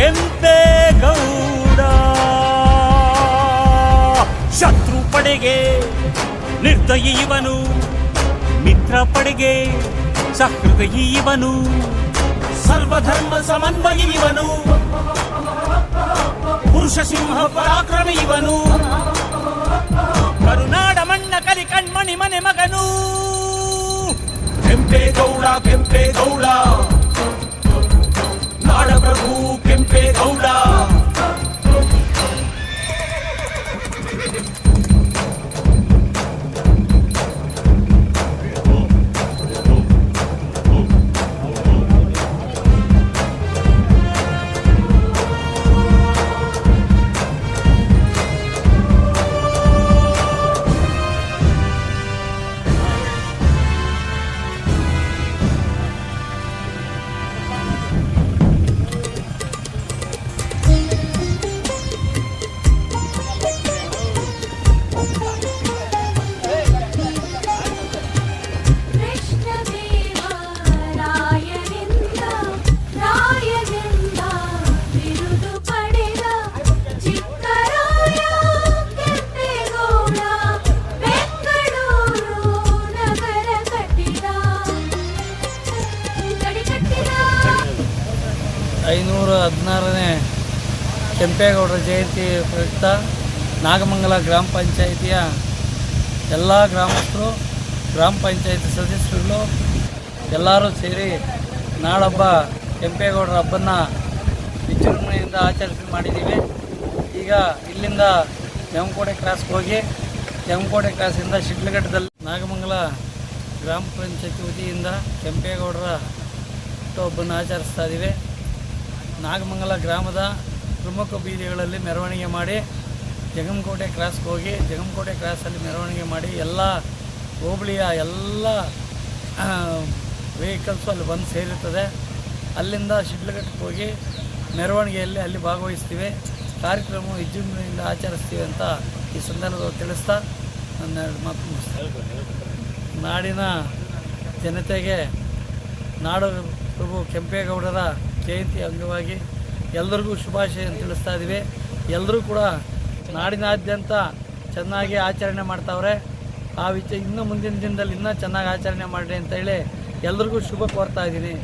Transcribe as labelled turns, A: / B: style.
A: ಕೆಂಪೆ ಗೌಡ ಶತ್ರು ಪಡೆಗೆ ನಿರ್ದಯಿ ಇವನು ಮಿತ್ರ ಪಡೆಗೆ ಸಹೃದಯಿ ಇವನು ಸರ್ವಧರ್ಮ ಸಮನ್ವಯಿ ಇವನು ಪುರುಷ ಸಿಂಹ ಪರಾಕ್ರಮಿ ಇವನು ಕರುನಾಡ ಮಣ್ಣ ಕಲಿ ಕಣ್ಮಣಿ ಮನೆ ಮಗನು ಕೆಂಪೇಗೌಡ ಕೆಂಪೇಗೌಡ
B: ಐನೂರ ಹದಿನಾರನೇ ಕೆಂಪೇಗೌಡರ ಜಯಂತಿ ಪ್ರಯುಕ್ತ ನಾಗಮಂಗಲ ಗ್ರಾಮ ಪಂಚಾಯಿತಿಯ ಎಲ್ಲ ಗ್ರಾಮಸ್ಥರು, ಗ್ರಾಮ ಪಂಚಾಯಿತಿ ಸದಸ್ಯರುಗಳು ಎಲ್ಲರೂ ಸೇರಿ ನಾಳಬ್ಬ ಕೆಂಪೇಗೌಡರ ಹಬ್ಬನ ವಿಜೃಂಭಣೆಯಿಂದ ಆಚರಿಸಿ ಮಾಡಿದ್ದೀವಿ. ಈಗ ಇಲ್ಲಿಂದ ಜಮಕೋಟೆ ಕ್ರಾಸ್ಗೆ ಹೋಗಿ ಜಮಕೋಟೆ ಕ್ರಾಸಿಂದ ಶಿಡ್ಲಘಟ್ಟದಲ್ಲಿ ನಾಗಮಂಗಲ ಗ್ರಾಮ ಪಂಚಾಯತಿ ವತಿಯಿಂದ ಕೆಂಪೇಗೌಡರ ಹುಟ್ಟುಹಬ್ಬನ ಆಚರಿಸ್ತಾ ಇದ್ದೀವಿ ನಾಗಮಂಗಲ ಗ್ರಾಮದ ಪ್ರಮುಖ ಬೀದಿಗಳಲ್ಲಿ ಮೆರವಣಿಗೆ ಮಾಡಿ ಜಗಮಕೋಟೆ ಕ್ರಾಸ್ಗೆ ಹೋಗಿ ಜಗಮಕೋಟೆ ಕ್ರಾಸಲ್ಲಿ ಮೆರವಣಿಗೆ ಮಾಡಿ ಎಲ್ಲ ಹೋಬಳಿಯ ಎಲ್ಲ ವೆಹಿಕಲ್ಸು ಅಲ್ಲಿ ಬಂದು ಸೇರುತ್ತದೆ. ಅಲ್ಲಿಂದ ಶಿಡ್ಲಘಟ್ಟಕ್ಕೆ ಹೋಗಿ ಮೆರವಣಿಗೆಯಲ್ಲಿ ಅಲ್ಲಿ ಭಾಗವಹಿಸ್ತೀವಿ. ಕಾರ್ಯಕ್ರಮ ವಿಜೃಂಭಣೆಯಿಂದ ಆಚರಿಸ್ತೀವಿ ಅಂತ ಈ ಸಂದರ್ಭದಲ್ಲಿ ತಿಳಿಸ್ತಾ ನನ್ನ ಮಾತು ಮುಗಿಸ್ತೀನಿ. ನಾಡಿನ ಜನತೆಗೆ ನಾಡು ಪ್ರಭು ಕೆಂಪೇಗೌಡರ ಜಯಂತಿ ಅಂಗವಾಗಿ ಎಲ್ಲರಿಗೂ ಶುಭಾಶಯ ತಿಳಿಸ್ತಾ ಇದ್ದೀವಿ ಎಲ್ಲರೂ ಕೂಡ ನಾಡಿನಾದ್ಯಂತ ಚೆನ್ನಾಗಿ ಆಚರಣೆ ಮಾಡ್ತಾವ್ರೆ. ಆ ವಿಚ ಇನ್ನೂ ಮುಂದಿನ ದಿನದಲ್ಲಿ ಇನ್ನೂ ಚೆನ್ನಾಗಿ ಆಚರಣೆ ಮಾಡಿ ಅಂತ ಹೇಳಿ ಎಲ್ರಿಗೂ ಶುಭ ಕೋರ್ತಾ ಇದ್ದೀನಿ